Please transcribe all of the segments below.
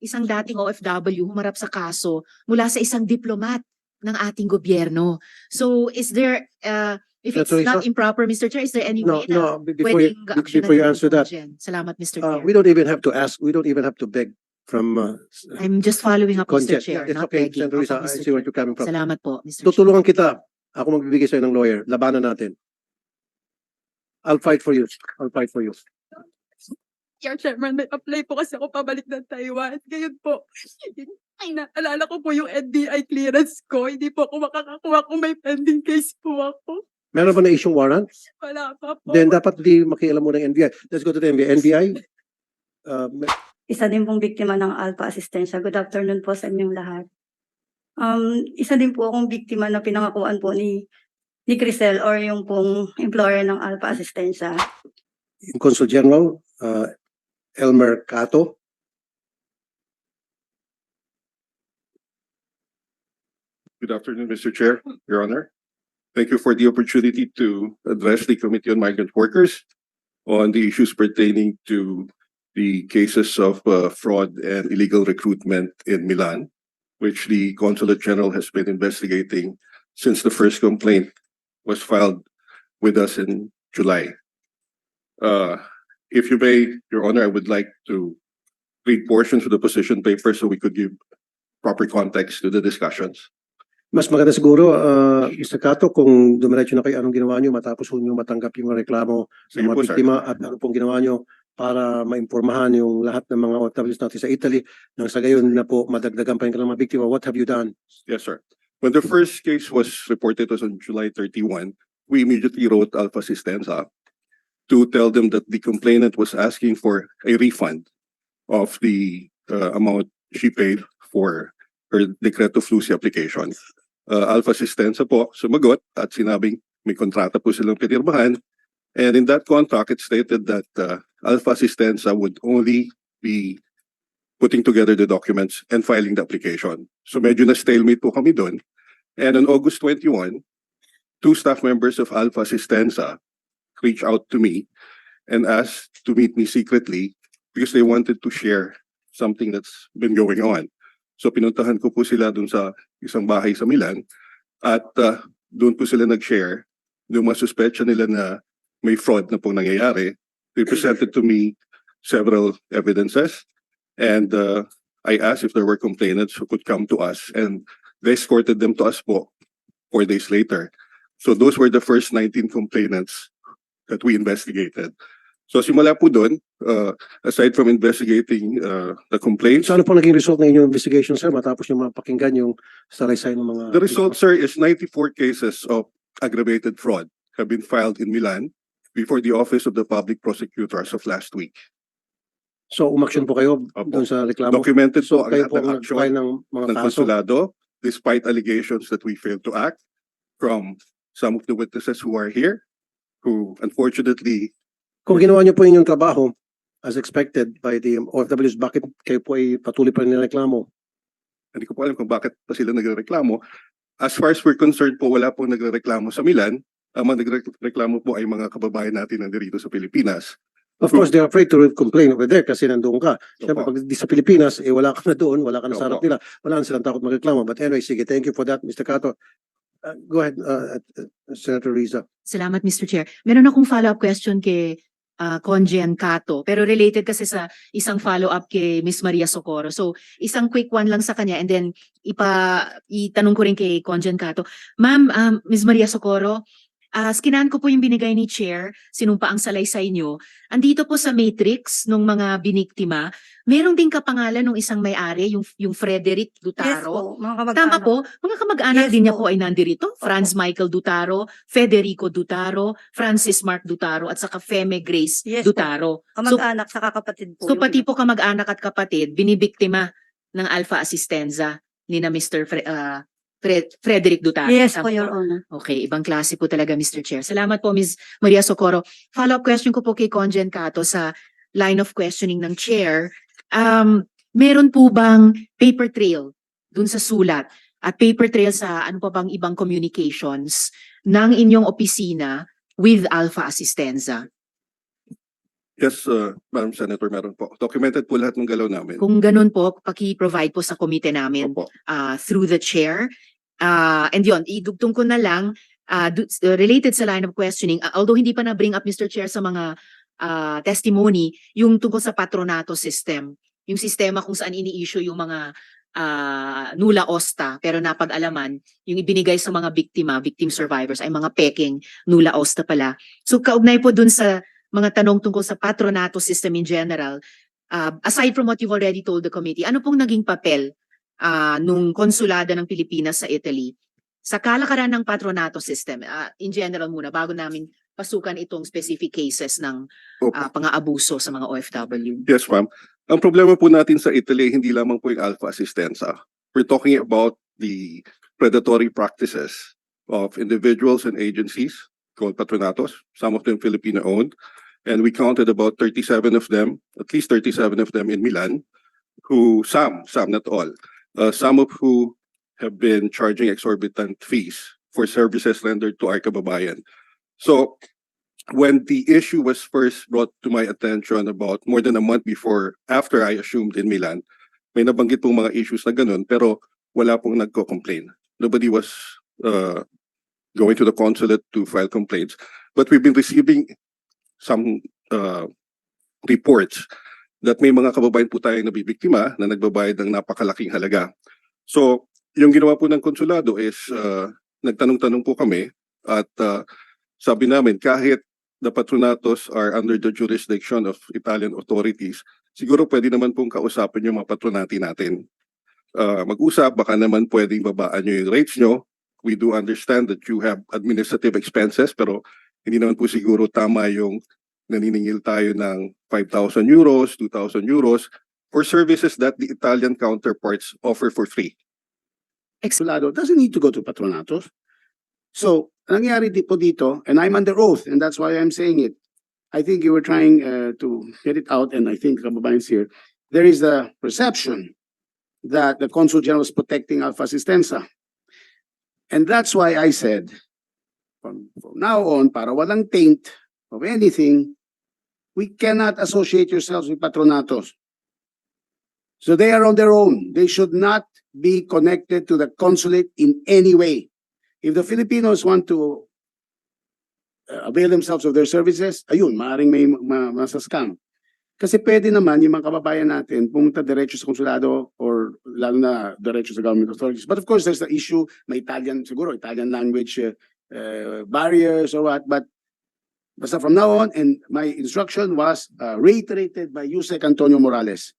isang dating OFW humarap sa kaso mula sa isang diplomat ng ating gobyerno. So is there, uh, if it's Senator not Risa? improper, Mr. Chair, is there any No, way na no, be- before you, pwedeng be- aksyonan before you answer ito, that, Jen? Salamat, Mr. uh, Chair. we don't even have to ask, we don't even have to beg from, uh, I'm just following up, Mr. Chair, It's not okay, begging. Senator Risa, Opo, I Mr. see where Chair. you're coming from. Salamat po, Mr. Chair. Tutulungan kita. Ako magbibigay sa'yo ng lawyer. Labanan natin. I'll fight for you. I'll fight for you. Your Chairman, may apply po kasi ako pabalik ng Taiwan. Ngayon po, ay naalala ko po yung NBI clearance ko. Hindi po ako makakakuha kung may pending case po ako. Meron ba na isyong warrant? Wala pa po. Then dapat di makialam mo ng NBI. Let's go to the NBI. NBI? Uh, isa din pong biktima ng Alpha Assistensya. Good afternoon po sa inyong lahat. Um, isa din po akong biktima na pinangakuan po ni ni Crisel or yung pong employer ng Alpha Assistensya. yung Consul General, uh, Elmer Cato. Good afternoon, Mr. Chair, Your Honor. Thank you for the opportunity to address the Committee on Migrant Workers on the issues pertaining to the cases of uh, fraud and illegal recruitment in Milan, which the Consulate General has been investigating since the first complaint was filed with us in July. Uh, If you may, Your Honor, I would like to read portions of the position paper so we could give proper context to the discussions. Mas maganda siguro, uh, Mr. Cato, kung dumiretso na kayo, anong ginawa nyo matapos nyo matanggap yung reklamo sa Sige mga po, sir. biktima at ano pong ginawa nyo para maimpormahan yung lahat ng mga OFWs natin sa Italy nang sa gayon na po madagdagan pa yung kanilang mga biktima. What have you done? Yes, sir. When the first case was reported was on July thirty-one, we immediately wrote Alpha Sistenza to tell them that the complainant was asking for a refund of the uh, amount she paid for her Decreto Flusy application. Uh, Alpha Sistenza po sumagot at sinabing may kontrata po silang pinirmahan. And in that contract, it stated that uh, Alpha Sistenza would only be putting together the documents and filing the application. So medyo na stalemate po kami doon. And on August 21, two staff members of Alpha Assistenza reached out to me and asked to meet me secretly because they wanted to share something that's been going on. So pinuntahan ko po sila doon sa isang bahay sa Milan at uh, doon po sila nag-share yung mga suspetsya nila na may fraud na pong nangyayari. They presented to me several evidences and uh, I asked if there were complainants who could come to us and they escorted them to us po four days later. So those were the first 19 complainants that we investigated. So simula po doon, uh, aside from investigating uh, the complaints, So ano po naging result ng inyong investigation, sir, matapos nyo mapakinggan yung salaysay ng mga... the result, sir, is 94 cases of aggravated fraud have been filed in Milan before the Office of the Public Prosecutor as of last week. So umaksyon po kayo Opo. doon sa reklamo? Documented So po ang lahat ng action. ng mga ng konsulado despite allegations that we failed to act from some of the witnesses who are here who unfortunately Kung ginawa niyo po inyong trabaho as expected by the OFWs, bakit kayo po ay patuloy pa rin nireklamo? hindi ko po alam kung bakit pa sila nagrereklamo. As far as we're concerned po, wala pong nagrereklamo sa Milan. Ang mga nagrereklamo po ay mga kababayan natin na dito sa Pilipinas. Of course, they're afraid to complain over there kasi nandoon ka. Siyempre, Opo. pag di sa Pilipinas, eh wala ka na doon, wala ka na sa harap Opo. nila. Wala na silang takot magreklamo. But anyway, sige, thank you for that, Mr. Cato. Uh, go ahead, uh, uh, Senator Riza. Salamat, Mr. Chair. Meron akong follow-up question kay uh, Conjen Cato, pero related kasi sa isang follow-up kay Miss Maria Socorro. So, isang quick one lang sa kanya and then ipa itanong ko rin kay Conjen Cato. Ma'am, um, Miss Maria Socorro, uh, skinan ko po yung binigay ni Chair, sinumpa ang salaysay nyo. Andito po sa matrix nung mga biniktima, merong din kapangalan ng isang may-ari, yung, yung Frederick Yes Dutaro. po, mga Tama po, mga kamag-anak Yes din niya po. po ay nandirito. Franz Michael Dutaro, Federico Dutaro, Francis Mark Dutaro, at saka Feme Grace Yes po. Dutaro. Kamag-anak sa kapatid po. So pati po kamag-anak at kapatid, binibiktima ng Alpha Assistenza ni na Mr. Fre- ah, Fred- Frederick Dutaro. Yes Tama po, Your Honor. Okay, ibang klase po talaga, Mr. Chair. Salamat po, Ms. Maria Socorro. Follow-up question ko po kay Conjen Cato sa line of questioning ng Chair. Um, meron po bang paper trail dun sa sulat at paper trail sa ano pa bang ibang communications ng inyong opisina with Alpha Assistenza? Yes, uh, Madam Senator, meron po. Documented po lahat ng galaw namin. Kung ganun po, paki-provide po sa komite namin Opo. uh, through the chair. Uh, and yon, idugtong ko na lang, uh, related sa line of questioning, uh, although hindi pa na-bring up Mr. Chair sa mga uh, testimony, yung tungkol sa patronato system. Yung sistema kung saan ini-issue yung mga uh, nula osta, pero napag-alaman, yung ibinigay sa mga biktima, victim survivors, ay mga peking nula osta pala. So kaugnay po dun sa mga tanong tungkol sa patronato system in general, uh, aside from what you've already told the committee, ano pong naging papel ah, nung konsulada ng Pilipinas sa Italy sa kalakaran ng patronato system? Ah, in general muna, bago namin pasukan itong specific cases ng ah, pang-aabuso sa mga OFW. Yes, ma'am. Ang problema po natin sa Italy, hindi lamang po yung alpha assistenza. We're talking about the predatory practices of individuals and agencies called patronatos, some of them Filipino-owned. And we counted about 37 of them, at least 37 of them in Milan, who, some, some, not all, uh, some of who have been charging exorbitant fees for services rendered to our kababayan. So when the issue was first brought to my attention about more than a month before, after I assumed in Milan, may nabanggit pong mga issues na ganun, pero wala pong nagko-complain. Nobody was uh, going to the consulate to file complaints. But we've been receiving some uh, reports that may mga kababayan po tayong nabibiktima na nagbabayad ng napakalaking halaga. So, yung ginawa po ng konsulado is uh, nagtanong-tanong po kami at uh, sabi namin kahit the patronatos are under the jurisdiction of Italian authorities, siguro pwede naman pong kausapin yung mga patronati natin. Uh, mag-usap, baka naman pwedeng babaan nyo yung rates nyo. We do understand that you have administrative expenses, pero hindi naman po siguro tama yung naniningil tayo ng 5,000 euros, 2,000 euros for services that the Italian counterparts offer for free. Consulado doesn't need to go to patronatos. So, nangyari di po dito, and I'm under oath, and that's why I'm saying it. I think you were trying uh, to get it out, and I think kababayan's here. There is the perception that the Consul General is protecting Alpha Assistenza. And that's why I said, from, from now on, para walang taint of anything, we cannot associate yourselves with patronatos. So they are on their own. They should not be connected to the consulate in any way. If the Filipinos want to uh, avail themselves of their services, ayun, maaaring may ma- masascam. Kasi pwede naman yung mga kababayan natin pumunta diretso sa konsulado or lalo na diretso sa government authorities. But of course, there's the issue, may Italian, siguro Italian language uh, uh, barriers or what, but basta from now on, and my instruction was uh, reiterated by Yusek Antonio Morales.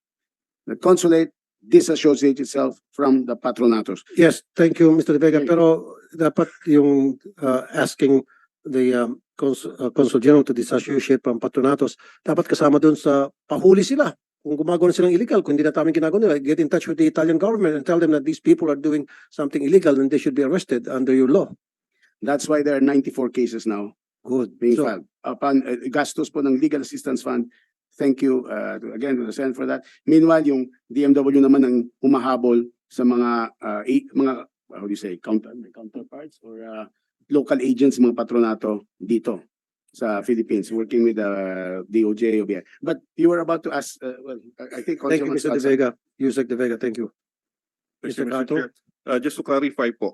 The consulate disassociate itself from the patronatos. Yes, thank you, Mr. De Vega. Okay. Pero dapat yung uh, asking the um, Consul, uh, Consul General to disassociate from patronatos, dapat kasama doon sa pahuli sila. Kung gumagawa silang illegal, kung hindi na tama ginagawa nila, get in touch with the Italian government and tell them that these people are doing something illegal and they should be arrested under your law. That's why there are ninety-four cases now Good. being So, filed. Upon uh, gastos po ng Legal Assistance Fund, thank you uh, to- again to the Senate for that. Meanwhile, yung DMW naman ang humahabol sa mga uh, i- mga how do you say counter counterparts or uh, local agents mga patronato dito sa Philippines working with the DOJ OBI. But you were about to ask uh, well I I think thank you, Mr. De Vega. Yusek De Vega, thank you. Thank you, Mr. Mr. Cato? Uh, just to clarify po,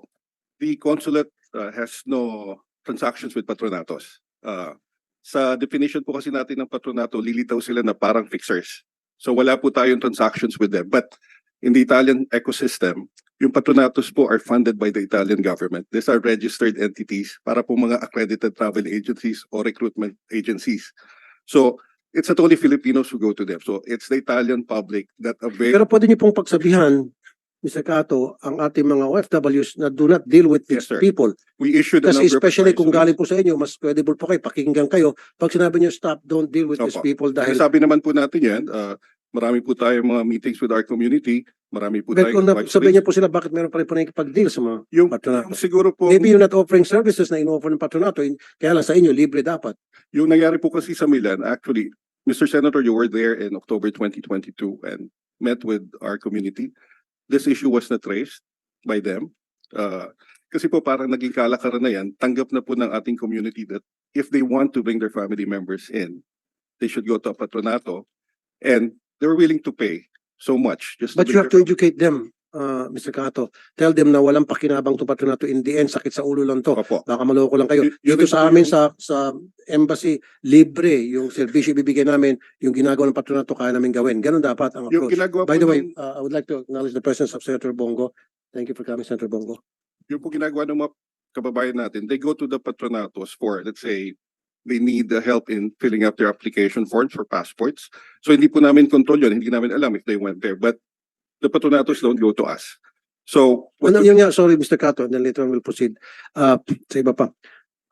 the consulate uh, has no transactions with patronatos. Uh, sa definition po kasi natin ng patronato, lilitaw sila na parang fixers. So wala po tayong transactions with them. But in the Italian ecosystem, yung patronatos po are funded by the Italian government. These are registered entities para po mga accredited travel agencies or recruitment agencies. So it's not only Filipinos who go to them. So it's the Italian public that avail Pero pwede niyo pong pagsabihan, Mr. Cato, ang ating mga OFWs na do not deal with Yes, these sir. people. we issued a Kasi number of especially kung advisories. galing po sa inyo, mas credible po kayo, pakinggan kayo. Pag sinabi niyo, stop, don't deal with these Opo. people Dahil sabi naman po natin yan, uh, marami po tayong mga meetings with our community, marami po Pero tayong kung na- advisories. sabihin niyo po sila, bakit meron pa rin po nakikipag-deal sa mga yung, patronato? yung siguro po, Maybe you're not offering services na in-offer ng patronato, in- kaya lang sa inyo, libre dapat. yung nangyari po kasi sa Milan, actually, Mr. Senator, you were there in October 2022 and met with our community. This issue was not raised by them. Uh, kasi po parang naging kalakaran na yan, tanggap na po ng ating community that if they want to bring their family members in, they should go to a patronato. And they were willing to pay so much. Just But you have to educate them, uh, Mr. Kato. Tell them na walang pakinabang to patronato. In the end, sakit sa ulo lang to. Opo. Baka maloko lang kayo. Y- Dito sa amin sa sa embassy, libre yung serbisyo ibibigay namin, yung ginagawa ng patronato kaya namin gawin. Ganun dapat ang Yung approach. ginagawa By the way, ng- uh, I would like to acknowledge the presence of Senator Bongo. Thank you for coming, Senator Bongo. yung po ginagawa ng mga kababayan natin, they go to the patronatos for, let's say, they need the help in filling up their application forms for passports. So hindi po namin control yun, hindi namin alam if they went there, but the patronatos don't go to us. So, what Ano yun nga, sorry Mr. Kato, and then later on we'll proceed. Uh, sa iba pa.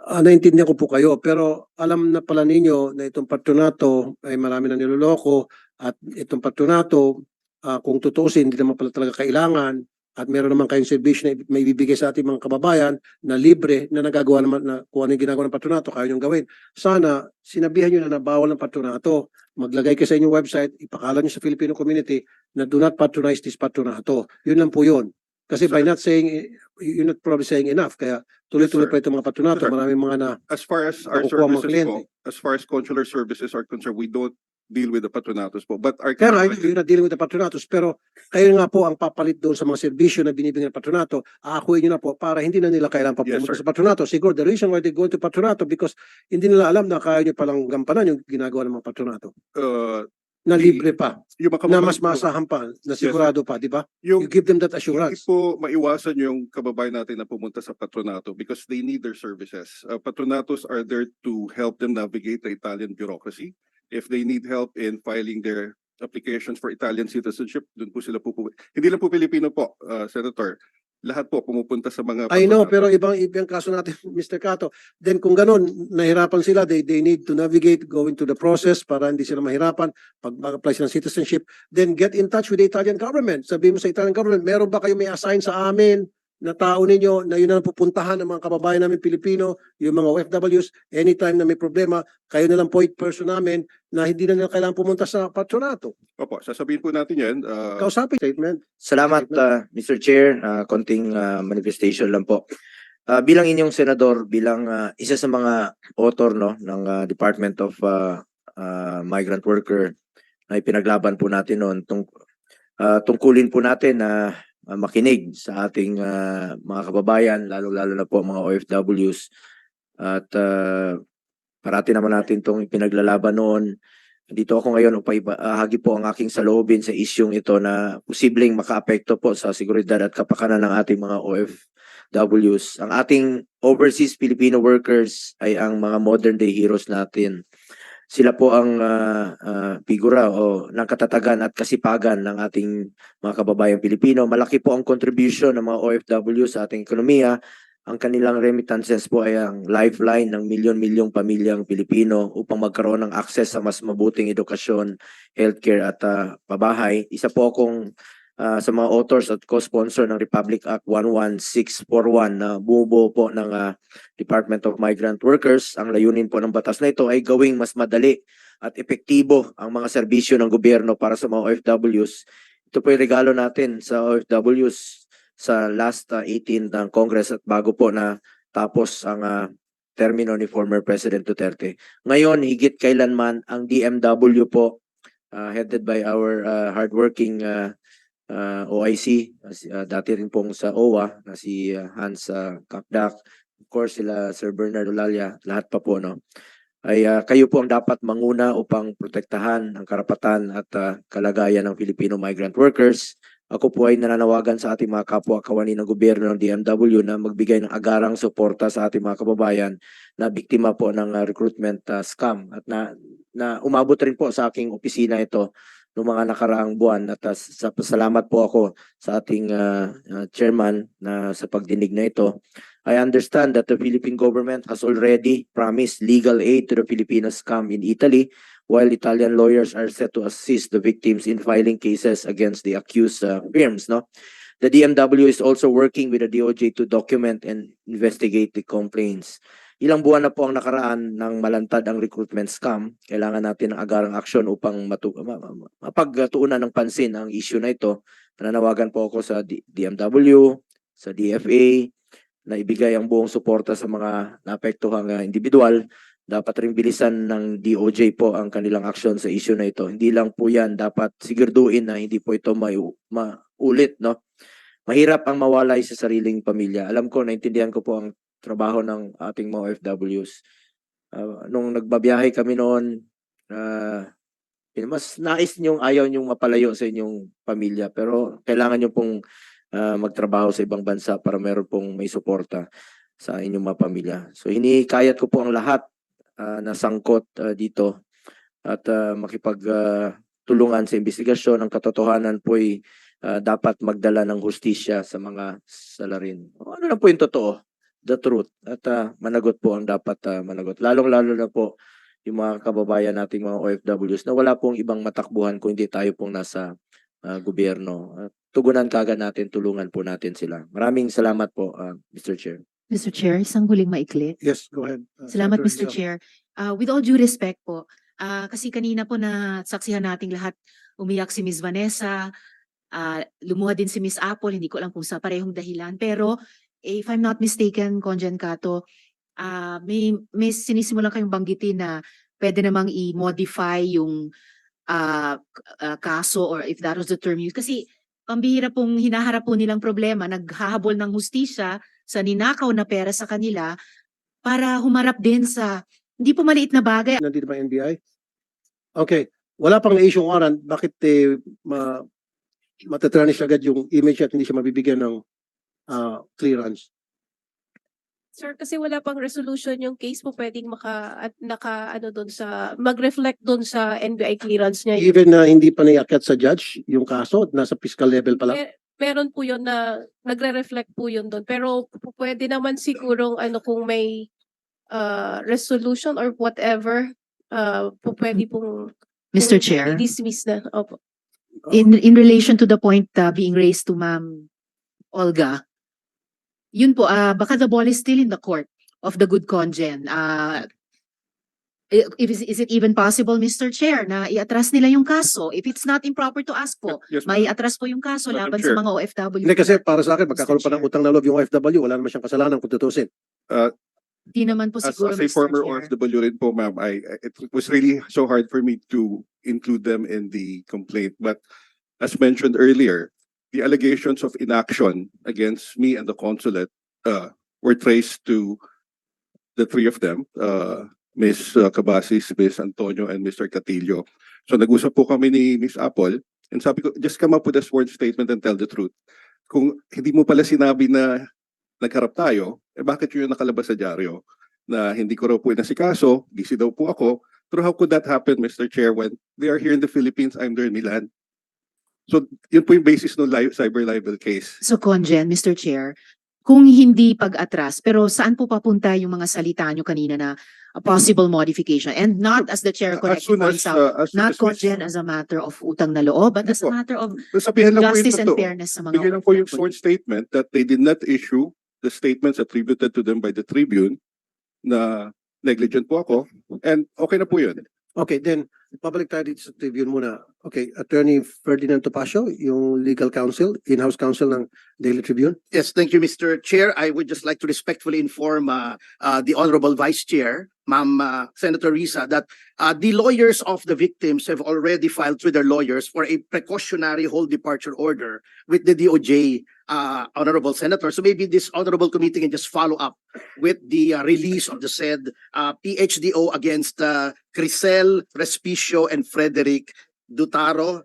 Ah, naintindihan ko po kayo, pero alam na pala ninyo na itong patronato ay marami na niloloko at itong patronato, ah, kung tutusin, hindi naman pala talaga kailangan at meron naman kayong serbisyo na may bibigay sa ating mga kababayan na libre na nagagawa naman na kung ano yung ginagawa ng patronato, kaya nyo gawin. Sana, sinabihan nyo na na bawal ng patronato. Maglagay kayo sa inyong website, ipakalan nyo sa Filipino community na do not patronize this patronato. Yun lang po yun. Kasi by not saying, you're not probably saying enough. Kaya tuloy-tuloy Yes, pa itong mga patronato. Sir. Maraming mga na, as far as our Nakukuha mga services po, as far as consular services are concerned, we don't deal with the patronatos po. But our kaya nga, capacity- you're not dealing with the patronatos. Pero kayo nga po ang papalit doon sa mga serbisyo na binibigyan ng patronato. Aakuin nyo na po para hindi na nila kailangan pa Yes, pumunta sir. sa patronato. Siguro the reason why they go to patronato because hindi nila alam na kaya nyo palang gampanan yung ginagawa ng mga patronato. uh, Na libre pa. yung mga Na mas masahan pa. Na sir. sigurado pa. Di ba? yung You give them that Hindi assurance. po maiwasan yung kababayan natin na pumunta sa patronato because they need their services. Uh, patronatos are there to help them navigate the Italian bureaucracy. If they need help in filing their applications for Italian citizenship, dun po sila pupunta. Hindi lang po Pilipino po, uh, Senator. Lahat po pumupunta sa mga I know, pero ibang ibang kaso natin, Mr. Kato. Then kung ganun, nahirapan sila, they, they need to navigate, go into the process para hindi sila mahirapan pag mag-apply sila ng citizenship. Then get in touch with the Italian government. Sabi mo sa Italian government, meron ba kayo may assign sa amin na tao ninyo na yun ang pupuntahan ng mga kababayan namin Pilipino, yung mga OFWs, anytime na may problema, kayo na lang point person namin na hindi na nila kailangan pumunta sa patronato. Opo, sasabihin po natin yan. uh, Kausapin statement. Salamat, uh, Mr. Chair. Uh, konting uh, manifestation lang po. Uh, bilang inyong senador, bilang uh, isa sa mga author no, ng uh, Department of uh, uh, Migrant Worker na ipinaglaban po natin noon, tung, uh, tungkulin po natin na uh, makinig sa ating uh, mga kababayan, lalo-lalo na po mga OFWs. At uh, parati naman natin itong ipinaglalaban noon. Dito ako ngayon upang ibahagi po ang aking saloobin sa isyong ito na posibleng makaapekto po sa seguridad at kapakanan ng ating mga OFWs. Ang ating overseas Filipino workers ay ang mga modern day heroes natin. Sila po ang ah, ah, figura o ng katatagan at kasipagan ng ating mga kababayang Pilipino. Malaki po ang contribution ng mga OFW sa ating ekonomiya. Ang kanilang remittances po ay ang lifeline ng milyon-milyong pamilyang Pilipino upang magkaroon ng access sa mas mabuting edukasyon, healthcare at ah, pabahay. Isa po akong ah, sa mga authors at co-sponsor ng Republic Act 11641 na bumubuo po ng ah, Department of Migrant Workers. Ang layunin po ng batas na ito ay gawing mas madali at epektibo ang mga serbisyo ng gobyerno para sa mga OFWs. Ito po yung regalo natin sa OFWs sa last ah, 18 ng Congress at bago po na tapos ang ah, termino ni former President Duterte. Ngayon, higit kailanman ang DMW po uh, headed by our uh, hardworking uh, uh, OIC, uh, uh, dati rin pong sa OWA na si uh, Hans uh, Kakdak, of course sila Sir Bernard Olalia, lahat pa po no. Ay uh, kayo po ang dapat manguna upang protektahan ang karapatan at uh, kalagayan ng Filipino migrant workers. Ako po ay nananawagan sa ating mga kapwa kawani ng gobyerno ng DMW na magbigay ng agarang suporta sa ating mga kababayan na biktima po ng uh, recruitment uh, scam at na na umabot rin po sa aking opisina ito noong mga nakaraang buwan at uh, sa salamat po ako sa ating uh, uh, chairman na sa pagdinig na ito. I understand that the Philippine government has already promised legal aid to the Filipino scam in Italy while Italian lawyers are set to assist the victims in filing cases against the accused uh, firms no. The DMW is also working with the DOJ to document and investigate the complaints. Ilang buwan na po ang nakaraan ng malantad ang recruitment scam. Kailangan natin ng agarang aksyon upang matu- ma- ma- mapagtuunan ng pansin ang issue na ito. Nananawagan po ako sa D- DMW, sa DFA, na ibigay ang buong suporta sa mga naapektuhang uh, individual dapat rin bilisan ng DOJ po ang kanilang aksyon sa issue na ito. Hindi lang po yan, dapat sigurduhin na hindi po ito may maulit, no? Mahirap ang mawalay sa sariling pamilya. Alam ko, naintindihan ko po ang trabaho ng ating mga OFWs. Ah, nung nagbabiyahe kami noon, yun, mas nais niyong ayaw niyong mapalayo sa inyong pamilya pero kailangan niyo pong ah, magtrabaho sa ibang bansa para meron pong may suporta sa inyong mga pamilya. So hinikayat ko po ang lahat ah, na sangkot ah, dito at ah, makipag ah, tulungan sa investigasyon. Ang katotohanan po ay ah, dapat magdala ng hustisya sa mga salarin. Ano na po yung totoo? The truth. At ah, managot po ang dapat ah, managot. Lalong-lalo na po yung mga kababayan nating mga OFWs na wala pong ibang matakbuhan kung hindi tayo pong nasa ah, gobyerno. At tugunan kagad natin, tulungan po natin sila. Maraming salamat po, ah, Mr. Chair. Mr. Chair, isang huling maikli. Yes, go ahead. uh, Salamat, Mr. Chair. Uh, with all due respect po, ah, kasi kanina po na saksihan nating lahat, umiyak si Ms. Vanessa, ah, lumuha din si Ms. Apple, hindi ko alam kung sa parehong dahilan. Pero if I'm not mistaken, Conjen Cato, ah, may, may sinisimulan kayong banggitin na pwede namang i-modify yung k- ah, kaso or if that was the term used. Kasi pambihira pong hinaharap po nilang problema, naghahabol ng hustisya sa ninakaw na pera sa kanila para humarap din sa hindi po maliit na bagay. Nandito ba NBI? Okay, wala pang na-issue warrant, bakit eh, ma matatranis agad yung image at hindi siya mabibigyan ng ah, clearance? Sir, kasi wala pang resolution yung case po pwedeng maka, at naka, ano doon sa, mag-reflect doon sa NBI clearance niya. Even na hindi pa naiakyat sa judge yung kaso, nasa fiscal level pa lang. Mer- meron po yun na, nagre-reflect po yun doon. Pero pwede naman sigurong, ano, kung may uh, resolution or whatever, uh, po pwede pong Mr. Chair, i-dismiss na. Opo. in in relation to the point uh, being raised to Ma'am Olga, yun po, ah baka the ball is still in the court of the good congen. Uh, is, is it even possible, Mr. Chair, na iatras nila yung kaso? If it's not improper to ask po, Yes, may atras po yung kaso Madam laban Chair. sa mga OFW. Hindi kasi para sa akin, magkakaroon pa ng utang na loob yung OFW, wala naman siyang kasalanan kung tutusin. Di naman po As, siguro, as a Mr. former Chair. OFW rin po, ma'am, I- it was really so hard for me to include them in the complaint. But as mentioned earlier, the allegations of inaction against me and the consulate uh, were traced to the three of them, uh, Ms. Cabasis, Ms. Antonio, and Mr. Catillo. So nag-usap po kami ni Ms. Apple and sabi ko, just come up with a sworn statement and tell the truth. Kung hindi mo pala sinabi na nagharap tayo, eh bakit yun yung nakalabas sa dyaryo? Na hindi ko raw po inasikaso, busy daw po ako. Pero how could that happen, Mr. Chair, when they are here in the Philippines, I'm there in Milan? So, yun po yung basis ng li- cyber libel case. So Conjen, Mr. Chair, kung hindi pag-atras, pero saan po papunta yung mga salita nyo kanina na a possible modification? And not as the Chair As correctly points out, uh, as soon not as. Conjen as a matter of utang na loob, but as a matter of Sabihan lang po justice and totoo. fairness sa mga Bigyan lang po yung sworn statement that they did not issue the statements attributed to them by the Tribune na negligent po ako. And okay na po yun. Okay, then, sa Tribune muna. Okay, Attorney Ferdinand Topacio, yung legal counsel, in-house counsel ng Daily Tribune. Yes, thank you, Mr. Chair. I would just like to respectfully inform uh, uh, the Honorable Vice Chair, Ma'am uh, Senator Risa, that uh, the lawyers of the victims have already filed through their lawyers for a precautionary whole departure order with the DOJ, uh, Honorable Senator. So maybe this Honorable Committee can just follow up with the uh, release of the said uh, PHDO against uh, Crisel, Respicio, and Frederick Dutaro,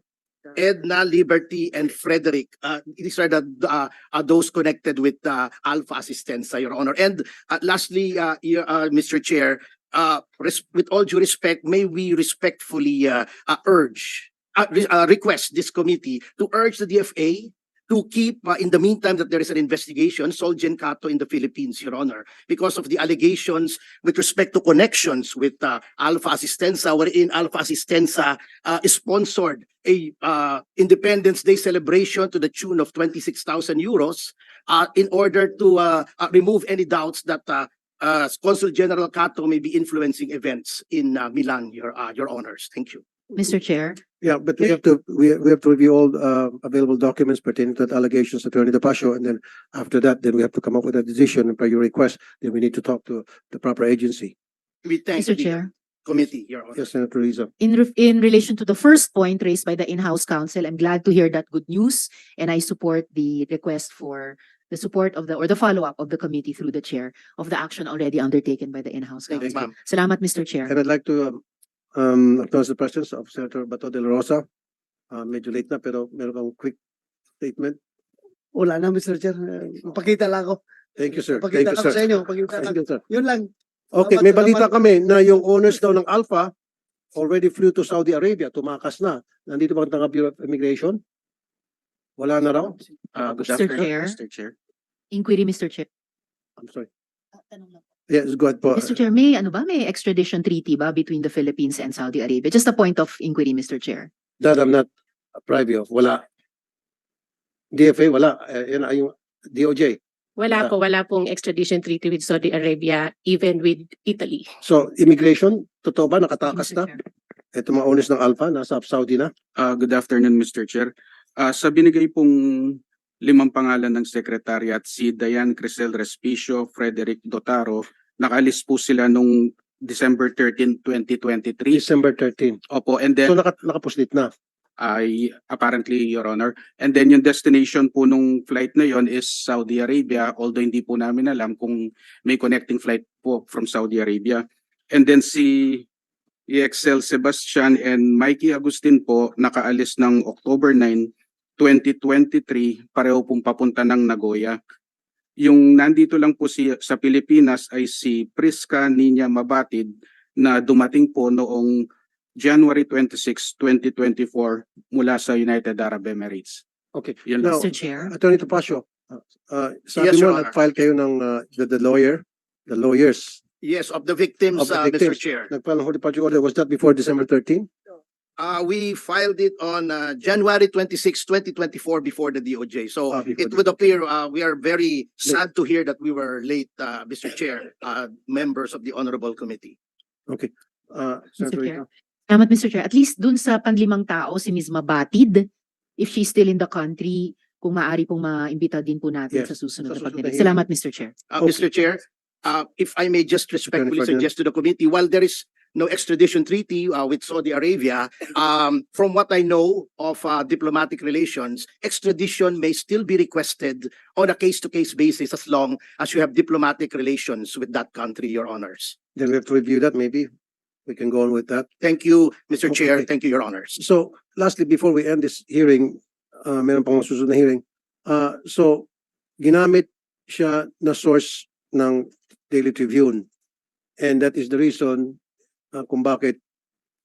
Edna, Liberty, and Frederick. Uh, these are the uh, uh, those connected with uh, Alpha Assistenza, Your Honor. And uh, lastly, uh, uh, Mr. Chair, uh, with all due respect, may we respectfully uh, uh, urge, uh, re- uh, request this committee to urge the DFA to keep, uh, in the meantime that there is an investigation, Solgen Cato in the Philippines, Your Honor, because of the allegations with respect to connections with uh, Alpha Assistenza, wherein Alpha Assistenza uh, sponsored a uh, Independence Day celebration to the tune of 26,000 euros uh, in order to uh, uh, remove any doubts that uh, uh, Consul General Cato may be influencing events in uh, Milan, your uh, your honors. Thank you. Mr. Chair, Yeah, but we have to, we, we have to review all uh, available documents pertaining to the allegations, Attorney Topacio, and then after that, then we have to come up with a decision and per your request, then we need to talk to the proper agency. We thank Mr. the Chair. committee, Your Honor. Yes, Senator Riza. In re- in relation to the first point raised by the in-house counsel, I'm glad to hear that good news and I support the request for the support of the or the follow-up of the committee through the chair of the action already undertaken by the in-house Thank you, counsel. ma'am. Salamat, Mr. Chair. And I'd like to um, um, acknowledge the presence of Senator Bato de la Rosa. Uh, medyo late na pero meron kang quick statement. Wala na, Mr. Chair. Eh, Pakita lang ako. Thank you, sir. Thank Pakita you, lang sir. sa inyo. Pakita lang. Thank you, sir. Yun lang. Okay, Salamat, may balita kami na yung owners daw ng Alpha already flew to Saudi Arabia, tumakas na. Nandito ba ang Bureau of Immigration? Wala na raw? Uh, good Mr. afternoon, Chair. Mr. Chair. Inquiry, Mr. Chair. I'm sorry. Yes, go ahead po. Mr. Chair, may ano ba, may extradition treaty ba between the Philippines and Saudi Arabia? Just a point of inquiry, Mr. Chair. That I'm not privy of. Wala. DFA, wala. Yan ay yung DOJ. Wala po, wala pong extradition treaty with Saudi Arabia, even with Italy. So, immigration, totoo ba? Nakatakas Mr. na? Chair. Ito mga owners ng Alpha, nasa Saudi na? Uh, good afternoon, Mr. Chair. Uh, sa binigay pong limang pangalan ng Secretariat, si Diane Crisel Respicio, Frederick Dotaro, nakaalis po sila nung December 13, 2023. December 13. Opo, and So, then naka, nakapuslit na. I apparently, Your Honor. And then yung destination po nung flight na yon is Saudi Arabia, although hindi po namin alam kung may connecting flight po from Saudi Arabia. And then si EXL Sebastian and Mikey Agustin po nakaalis ng October 9, 2023, pareho pong papunta ng Nagoya. Yung nandito lang po si, sa Pilipinas ay si Priska Ninya Mabatid na dumating po noong January 26, 2024 mula sa United Arab Emirates. Okay. Yun Now. Mr. Chair. Attorney Topacio, uh, uh, sabi Yes, mo, nag-file kayo ng uh, the, the lawyer, the lawyers, Yes, of the victims, Of the uh, Mr. victims. Chair. nag-file ng Holy Departure Order. Was that before December 13? Uh, we filed it on uh, January 26, 2024 before the DOJ. So Ah, before it the- would appear uh, we are very sad to hear that we were late, uh, Mr. Chair, uh, members of the Honorable Committee. Uh, Senator Chair. Salamat, Mr. Chair. At least dun sa panlimang tao, si Ms. Mabatid, if she's still in the country, kung maaari pong maimbita din po natin Yes, sa susunod sa na susunod na pagdinig. hearing. Salamat, Mr. Chair. Uh, Okay. Mr. Chair, uh, if I may just respectfully suggest to the committee, while there is no extradition treaty uh, with Saudi Arabia, um, from what I know of uh, diplomatic relations, extradition may still be requested on a case-to-case basis as long as you have diplomatic relations with that country, Your Honors. Then we have to review that maybe. We can go on with that. Thank you, Mr. Chair. Okay. Thank you, Your Honors. So lastly, before we end this hearing, uh, meron pang susunod na hearing. Uh, so ginamit siya na source ng Daily Tribune. And that is the reason uh, kung bakit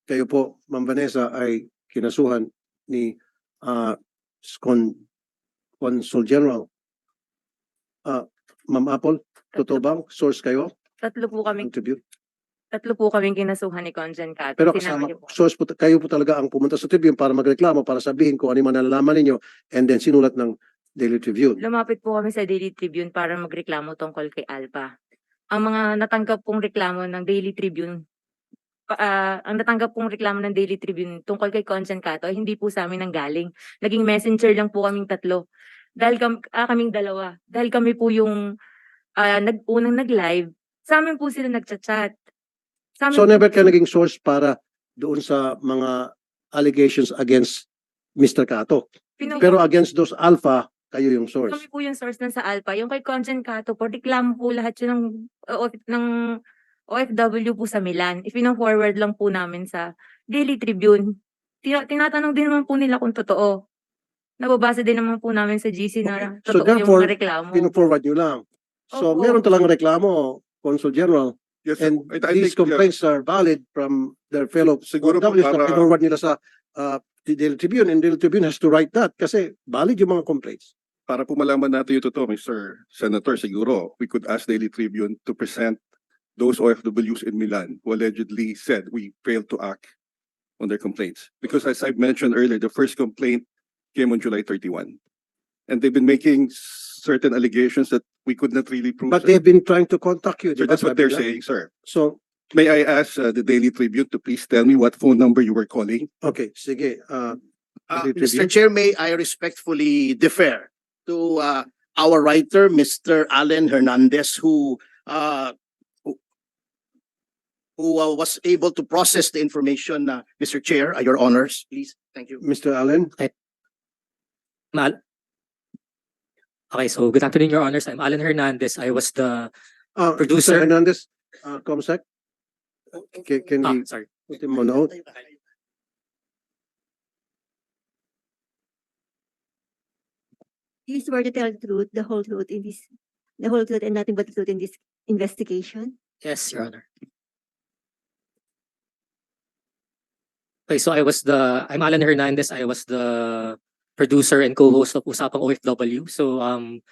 kayo po, Ma'am Vanessa, ay kinasuhan ni uh, Con Consul General. Uh, Ma'am Apple, totoo bang source kayo Tatlo po ng kaming Tribune? tatlo po kaming kinasuhan ni Conjen Cat. Pero kasama, po. source po, kayo po talaga ang pumunta sa Tribune para magreklamo, para sabihin kung ano yung mga nalalaman ninyo, and then sinulat ng Daily Tribune. Lumapit po kami sa Daily Tribune para magreklamo tungkol kay Alpha. Ang mga natanggap pong reklamo ng Daily Tribune, ah, ang natanggap pong reklamo ng Daily Tribune tungkol kay Conjen Cato ay hindi po sa amin nanggaling. Naging messenger lang po kaming tatlo. Dahil kam, ah, kaming dalawa. Dahil kami po yung ah, nag, unang nag-live, sa amin po sila nagchat-chat. Sa amin So po never ka naging source para doon sa mga allegations against Mr. Kato. Pinu- Pero against those alpha, kayo yung source. Kami po yung source ng sa Alpha. Yung kay Conjen Cato po, reklamo po lahat yun ng, uh, ng OFW po sa Milan. Ipino-forward lang po namin sa Daily Tribune. Tina- tinatanong din naman po nila kung totoo. Nababasa din naman po namin sa GC na So totoo yung therefore, mga reklamo. Pino-forward nyo lang. So Opo. meron talagang reklamo, Consul General, Yes, and I- I these think, complaints are valid from their fellow Siguro OFWs na para- pinorward nila sa uh, the Daily Tribune, and Daily Tribune has to write that kasi valid yung mga complaints. para po malaman natin yung totoo, Mr. Senator, siguro, we could ask Daily Tribune to present those OFWs in Milan who allegedly said we failed to act on their complaints. Because as I mentioned earlier, the first complaint came on July 31. And they've been making certain allegations that we could not really prove. But sir. they've been trying to contact you. di Sir, ba? that's what they're nila. saying, sir. So, May I ask uh, the Daily Tribune to please tell me what phone number you were calling? okay, sige. Uh, Uh, Daily Mr. Tribune. Chair, may I respectfully defer to uh, our writer, Mr. Allen Hernandez, who uh, who- who uh, was able to process the information, uh, Mr. Chair, uh, your honors, please. Thank you. Mr. Allen, Mal. Okay, so good afternoon, Your Honors. I'm Alan Hernandez. I was the uh, Producer. Mr. Hernandez, uh, Comsec. Can, can ah, we sorry. put him on hold? you swear to tell the truth, the whole truth in this, the whole truth and nothing but the truth in this investigation? Yes, Your Honor. Okay, so I was the I'm Alan Hernandez. I was the producer and co-host of Usapang OFW. So um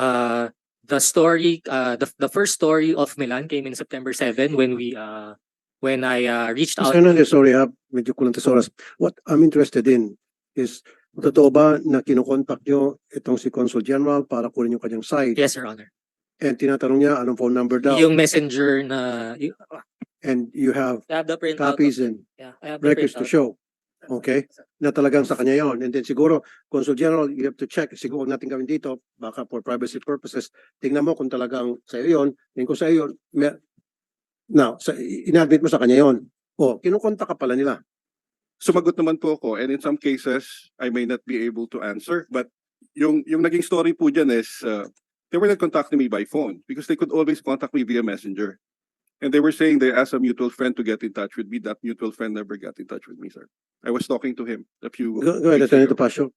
uh the story uh the the first story of Milan came in September 7 when we uh when I uh, reached Mr. out Hernandez, sorry ha, medyo kulang sa oras. What I'm interested in is, totoo ba na kinukontak nyo itong si Consul General para kunin yung kanyang side? Yes, Your Honor. And tinatanong niya anong phone number daw? Yung messenger na you, And you have I have the printout. copies and Yeah, I have the records to printout. show. Okay? Na talagang sa kanya yon. And then siguro, Consul General, you have to check. Siguro huwag natin gawin dito, baka for privacy purposes, tingnan mo kung talagang sa'yo yon. Then kung sa'yo yon, may- now, sa, inadmit mo sa kanya yon. O, kinukontak ka pala nila. Sumagot naman po ako and in some cases, I may not be able to answer. But yung, yung naging story po dyan is, uh, they were not contacting me by phone because they could always contact me via messenger. And they were saying they asked a mutual friend to get in touch with me. That mutual friend never got in touch with me, sir. I was talking to him a few. Go, go ahead, weeks Attorney ago. Tapasio.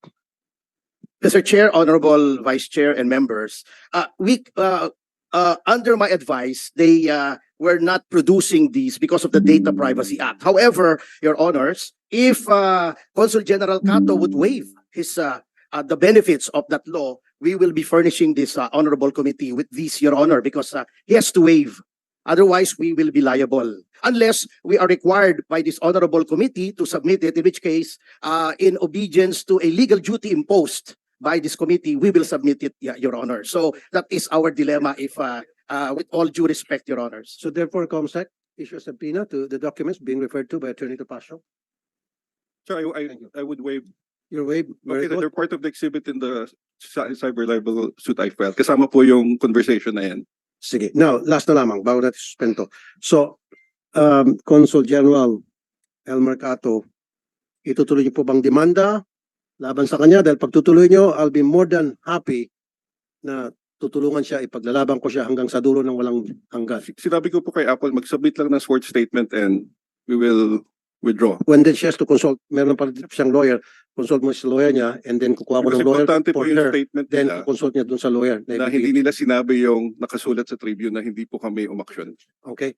Mr. Chair, Honorable Vice Chair and members, uh, we, uh, uh, under my advice, they, uh, were not producing these because of the Data Privacy Act. However, Your Honors, if, uh, Consul General Cato would waive his, uh, uh, the benefits of that law, we will be furnishing this, uh, honorable committee with this, Your Honor, because, uh, he has to waive. Otherwise, we will be liable unless we are required by this honorable committee to submit it, in which case, uh, in obedience to a legal duty imposed by this committee, we will submit it, yeah, Your Honor. So that is our dilemma if, uh, uh, with all due respect, Your Honors. So therefore, COMSEC issue a subpoena to the documents being referred to by Attorney Tapasio. So I, I, Thank you. I would waive, Your way, very okay, good. they're part of the exhibit in the cy- cyber libel suit I filed. Kasama po yung conversation na yan. Sige. Now, last na lamang, bago natin suspendo. So, um, Consul General Elmer Cato, itutuloy niyo po bang demanda laban sa kanya? Dahil pagtutuloy niyo, I'll be more than happy na tutulungan siya, ipaglalaban ko siya hanggang sa dulo ng walang hanggan. Si- Sinabi ko po kay Apple, mag-submit lang ng sworn statement and we will withdraw. When then she has to consult, meron pa siyang lawyer, consult mo sa lawyer niya, and then kukuha ko ng lawyer importante po for yung her, statement then nila consult niya dun sa lawyer. na hindi nila sinabi yung nakasulat sa Tribune na hindi po kami umaksyon. Okay?